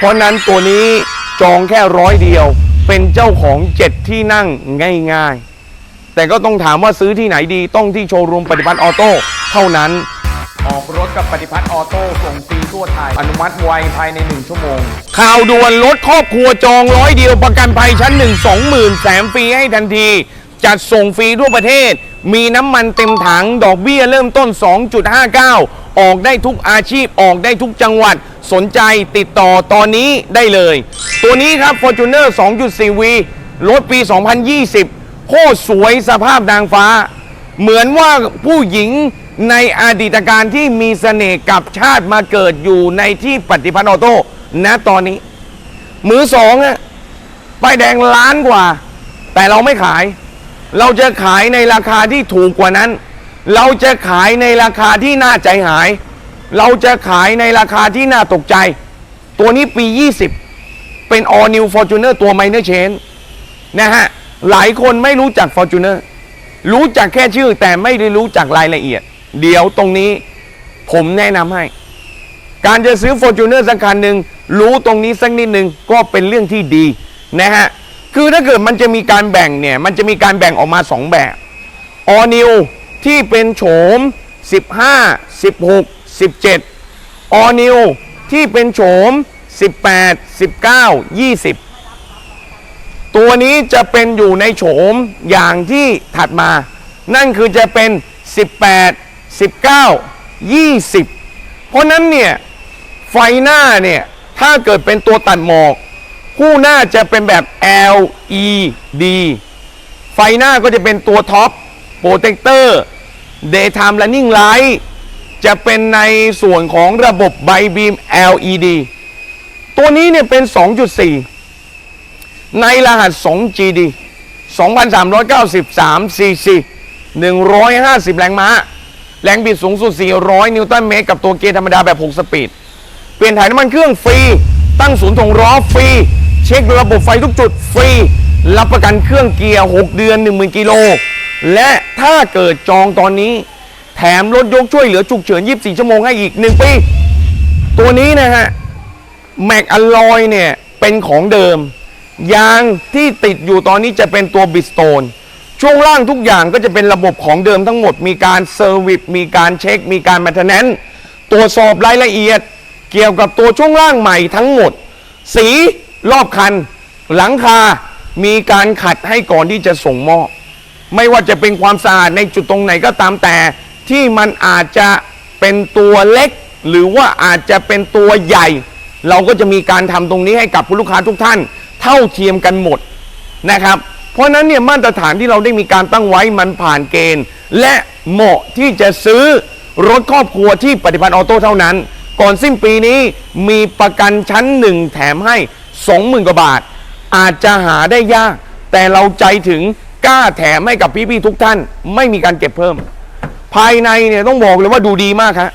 เพราะนั้นตัวนี้จองแค่ร้อยเดียว เป็นเจ้าของเจ็ดที่นั่งง่ายๆ แต่ก็ต้องถามว่าซื้อที่ไหนดีต้องที่โชว์รูมปฏิพัฒน์ออโต้เท่านั้น ออกรถกับปฏิพัฒน์ออโต้ส่งฟรีทั่วไทย อนุมัติไวภายใน 1 ชั่วโมง ข่าวด่วนรถครอบครัวจองร้อยเดียวประกันภัยชั้น 1 20,000แถมฟรีให้ทันที จัดส่งฟรีทั่วประเทศ มีน้ำมันเต็มถังดอกเบี้ยเริ่มต้น 2.59 ออกได้ทุกอาชีพออกได้ทุกจังหวัด สนใจติดต่อตอนนี้ได้เลย ตัวนี้ครับ Fortuner 2.4V รถปี 2020 โคตรสวยสภาพนางฟ้า เหมือนว่าผู้หญิงในอดีตการที่มีเสน่ห์กับชาติมาเกิดอยู่ในที่ปฏิพัฒน์ออโต้ณตอนนี้ มือสองอะป้ายแดงล้านกว่า แต่เราไม่ขาย เราจะขายในราคาที่ถูกกว่านั้น เราจะขายในราคาที่น่าใจหาย เราจะขายในราคาที่น่าตกใจ ตัวนี้ปี 20 เป็น all new fortuner ตัว minor change นะฮะ หลายคนไม่รู้จัก fortuner รู้จักแค่ชื่อแต่ไม่ได้รู้จักรายละเอียด เดี๋ยวตรงนี้ผมแนะนำให้ การจะซื้อ Fortuner สักคันหนึ่งรู้ตรงนี้สักนิดหนึ่งก็เป็นเรื่องที่ดีนะฮะ คือถ้าเกิดมันจะมีการแบ่งเนี่ย มันจะมีการแบ่งออกมา 2 แบบออนิวที่เป็นโฉม 15 16 17ออนิวที่เป็นโฉม 18 19 20 ตัวนี้จะเป็นอยู่ในโฉมอย่างที่ถัดมา นั่นคือจะเป็น 18 19 20 เพราะนั้นเนี่ยไฟหน้าเนี่ยถ้าเกิดเป็นตัวตัดหมอกคู่หน้าจะเป็นแบบ LED ไฟหน้าก็จะเป็นตัวท็อปโปรเทคเตอร์ Daytime Running Light จะเป็นในส่วนของระบบไบบีม LED ตัวนี้เนี่ยเป็น 2.4 ในรหัส 2GD 2,393 cc 150 แรงม้า แรงบิดสูงสุด 400 นิวตันเมตร กับตัวเกียร์ธรรมดาแบบ 6 สปีด เปลี่ยนถ่ายน้ำมันเครื่องฟรี ตั้งศูนย์ถงล้อฟรี เช็คระบบไฟทุกจุดฟรี รับประกันเครื่องเกียร์ 6 เดือน 10,000 กิโล และถ้าเกิดจองตอนนี้ แถมรถยกช่วยเหลือฉุกเฉิน 24 ชั่วโมงให้อีก 1 ปี ตัวนี้นะฮะ แม็กอลลอยเนี่ย เป็นของเดิม ยางที่ติดอยู่ตอนนี้จะเป็นตัวบิสโตนช่วงล่างทุกอย่างก็จะเป็นระบบของเดิมทั้งหมด มีการเซอร์วิสมีการเช็ค มีการแมนเทนแนนตรวจสอบรายละเอียด เกี่ยวกับตัวช่วงล่างใหม่ทั้งหมด สีรอบคัน หลังคา มีการขัดให้ก่อนที่จะส่งมอบไม่ว่าจะเป็นความสะอาดในจุดตรงไหนก็ตามแต่ ที่มันอาจจะเป็นตัวเล็ก หรือว่าอาจจะเป็นตัวใหญ่ เราก็จะมีการทำตรงนี้ให้กับผู้ลูกค้าทุกท่าน เท่าเทียมกันหมดนะครับ เพราะฉะนั้นเนี่ยมาตรฐานที่เราได้มีการตั้งไว้มันผ่านเกณฑ์ และเหมาะที่จะซื้อรถครอบครัวที่ปฏิพันธ์ออโต้เท่านั้น ก่อนสิ้นปีนี้มีประกันชั้นหนึ่งแถมให้ 20,000 กว่าบาท อาจจะหาได้ยาก แต่เราใจถึงกล้าแถมให้กับพี่ๆทุกท่าน ไม่มีการเก็บเพิ่ม ภายในเนี่ยต้องบอกเลยว่าดูดีมากครับ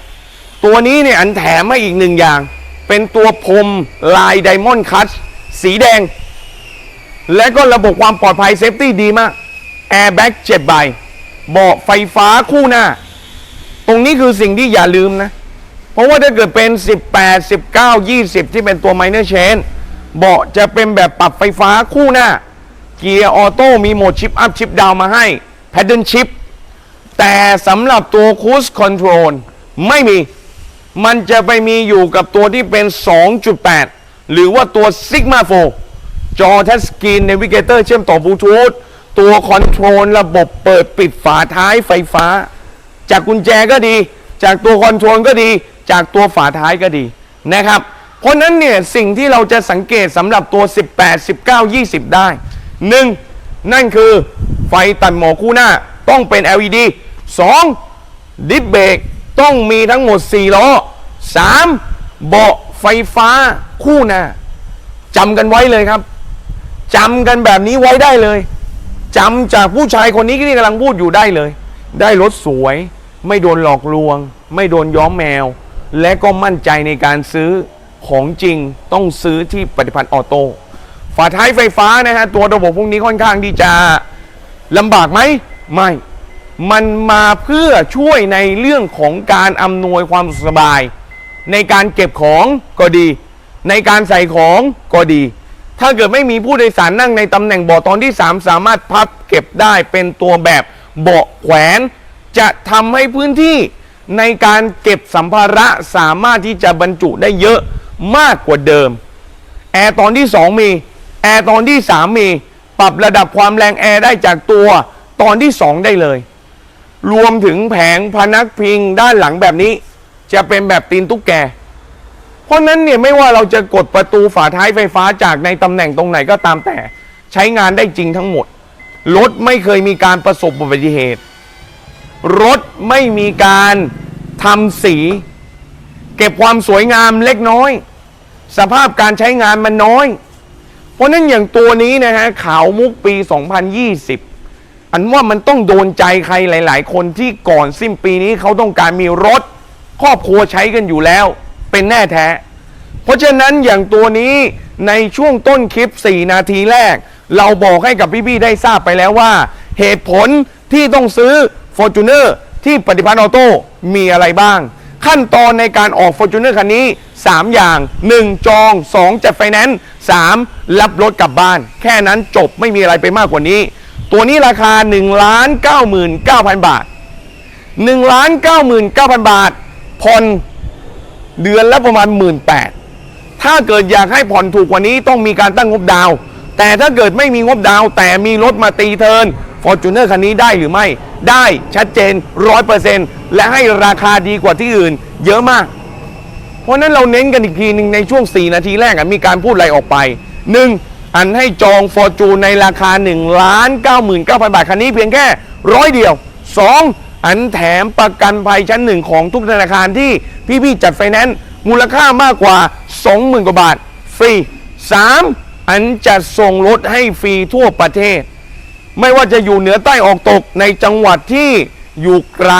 ตัวนี้เนี่ยอันแถมให้อีกหนึ่งอย่าง เป็นตัวพรมลายไดมอนด์คัตสีแดง และก็ระบบความปลอดภัยเซฟตี้ดีมากแอร์แบ็กเจ็ดใบเบาะไฟฟ้าคู่หน้า ตรงนี้คือสิ่งที่อย่าลืมนะ เพราะว่าถ้าเกิดเป็น 18 19 20 ที่เป็นตัว minor chain เบาะจะเป็นแบบปรับไฟฟ้าคู่หน้า เกียร์ออโต้มีโหมดชิปอัพชิปดาวมาให้ paddle shift แต่สำหรับตัว cruise control ไม่มี มันจะไปมีอยู่กับตัวที่เป็น 2.8 หรือว่าตัว Sigma 4 จอทัชสกรีนเนวิเกเตอร์เชื่อมต่อบลูทูธตัวคอนโทรลระบบเปิดปิดฝาท้ายไฟฟ้า จากกุญแจก็ดี จากตัวคอนโทรลก็ดี จากตัวฝาท้ายก็ดีนะครับ เพราะนั้นเนี่ยสิ่งที่เราจะสังเกตสำหรับตัว 18 19 20 ได้ 1. นั่นคือไฟตัดหมอกคู่หน้าต้องเป็น LED 2. ดิสเบรกต้องมีทั้งหมด 4 ล้อ 3. เบาะไฟฟ้าคู่หน้าจำกันไว้เลยครับจำกันแบบนี้ไว้ได้เลยจำจากผู้ชายคนนี้ที่กำลังพูดอยู่ได้เลย ได้รถสวย ไม่โดนหลอกลวง ไม่โดนย้อมแมว และก็มั่นใจในการซื้อของจริงต้องซื้อที่ปฏิพันธ์ออโต้ฝาท้ายไฟฟ้านะฮะตัวระบบพวกนี้ค่อนข้างที่จะลำบากไหมไม่ มันมาเพื่อช่วยในเรื่องของการอำนวยความสบาย ในการเก็บของก็ดี ในการใส่ของก็ดี ถ้าเกิดไม่มีผู้โดยสารนั่งในตำแหน่งเบาะตอนที่ 3 สามารถพับเก็บได้เป็นตัวแบบเบาะแขวน จะทำให้พื้นที่ในการเก็บสัมภาระสามารถที่จะบรรจุได้เยอะมากกว่าเดิม แอร์ตอนที่ 2 มี แอร์ตอนที่ 3 มี ปรับระดับความแรงแอร์ได้จากตัวตอนที่ 2 ได้เลย รวมถึงแผงพนักพิงด้านหลังแบบนี้ จะเป็นแบบตีนตุ๊กแก เพราะนั้นเนี่ยไม่ว่าเราจะกดประตูฝาท้ายไฟฟ้าจากในตำแหน่งตรงไหนก็ตามแต่ ใช้งานได้จริงทั้งหมด รถไม่เคยมีการประสบอุบัติเหตุ รถไม่มีการทำสี เก็บความสวยงามเล็กน้อย สภาพการใช้งานมันน้อย เพราะนั้นอย่างตัวนี้นะฮะขาวมุกปี 2020ันว่ามันต้องโดนใจใครหลาย ๆ คนที่ก่อนสิ้นปีนี้เขาต้องการมีรถ ครอบครัวใช้กันอยู่แล้ว เป็นแน่แท้ เพราะฉะนั้นอย่างตัวนี้ในช่วงต้นคลิป 4 นาทีแรก เราบอกให้กับพี่ ๆ ได้ทราบไปแล้วว่า เหตุผลที่ต้องซื้อ Fortuner ที่ปฏิพัฒน์ออโต้มีอะไรบ้าง ขั้นตอนในการออก Fortuner คันนี้ 3 อย่าง 1 จอง 2 จัดไฟแนนซ์3รับรถกลับบ้าน แค่นั้นจบไม่มีอะไรไปมากกว่านี้ ตัวนี้ราคา1 9 9 0 0 0 บาท 1 9 9 0 0 0 บาท ผ่อนเดือนละประมาณ 1 8ื่นถ้าเกิดอยากให้ผ่อนถูกกว่านี้ต้องมีการตั้งงบดาว แต่ถ้าเกิดไม่มีงบดาว แต่มีรถมาตีเทิร์นฟอร์จูเนอร์คันนี้ได้หรือไม่ ได้ชัดเจน 100%และให้ราคาดีกว่าที่อื่น เยอะมาก เพราะนั้นเราเน้นกันอีกทีหนึ่งในช่วง 4 นาทีแรกมีการพูดอะไรออกไป 1. อันให้จองฟอร์จูนในราคา1ล้าน99,000บาท คันนี้เพียงแค่ร้อยเดียว 2. อันแถมประกันภัยชั้นหนึ่งของทุกธนาคารที่พี่ๆจัดไฟแนนซ์มูลค่ามากกว่า 20,000 กว่าบาท ฟรี 3. อันจะส่งรถให้ฟรีทั่วประเทศ ไม่ว่าจะอยู่เหนือใต้ออกตกในจังหวัดที่อยู่ไกล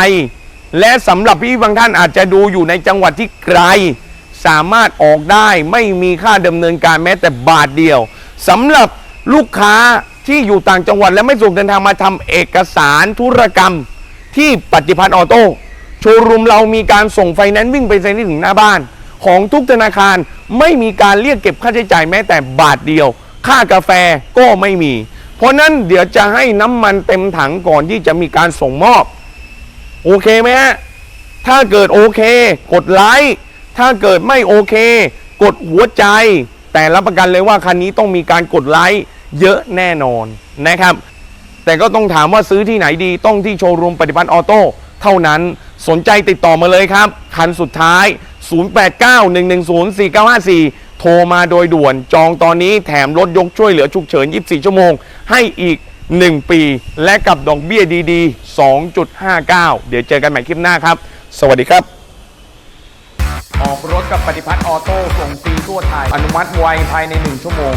และสำหรับพี่บางท่านอาจจะดูอยู่ในจังหวัดที่ไกล สามารถออกได้ไม่มีค่าดำเนินการแม้แต่บาทเดียว สำหรับลูกค้าที่อยู่ต่างจังหวัด และไม่ส่งเดินทางมาทำเอกสารธุรกรรมที่ปฏิพัฒน์ออโต้โชว์รูมเรามีการส่งไฟแนนซ์วิ่งไปเซ็นที่ถึงหน้าบ้าน ของทุกธนาคารไม่มีการเรียกเก็บค่าใช้จ่ายแม้แต่บาทเดียว ค่ากาแฟก็ไม่มี เพราะนั้นเดี๋ยวจะให้น้ำมันเต็มถังก่อนที่จะมีการส่งมอบ โอเคไหมฮะถ้าเกิดโอเค กดไลค์ถ้าเกิดไม่โอเค กดหัวใจ แต่รับประกันเลยว่าคันนี้ต้องมีการกดไลค์เยอะแน่นอนนะครับ แต่ก็ต้องถามว่าซื้อที่ไหนดีต้องที่โชว์รูมปฏิพัฒน์ออโต้เท่านั้นสนใจติดต่อมาเลยครับ คันสุดท้าย 0891104954 โทรมาโดยด่วนจองตอนนี้แถมรถยกช่วยเหลือฉุกเฉิน 24 ชั่วโมง ให้อีก 1 ปี และกับดอกเบี้ยดีๆ 2.59 เดี๋ยวเจอกันใหม่คลิปหน้าครับ สวัสดีครับ ออกรถกับปฏิพัฒน์ออโต้ส่งฟรีทั่วไทย อนุมัติไวภายใน 1 ชั่วโมง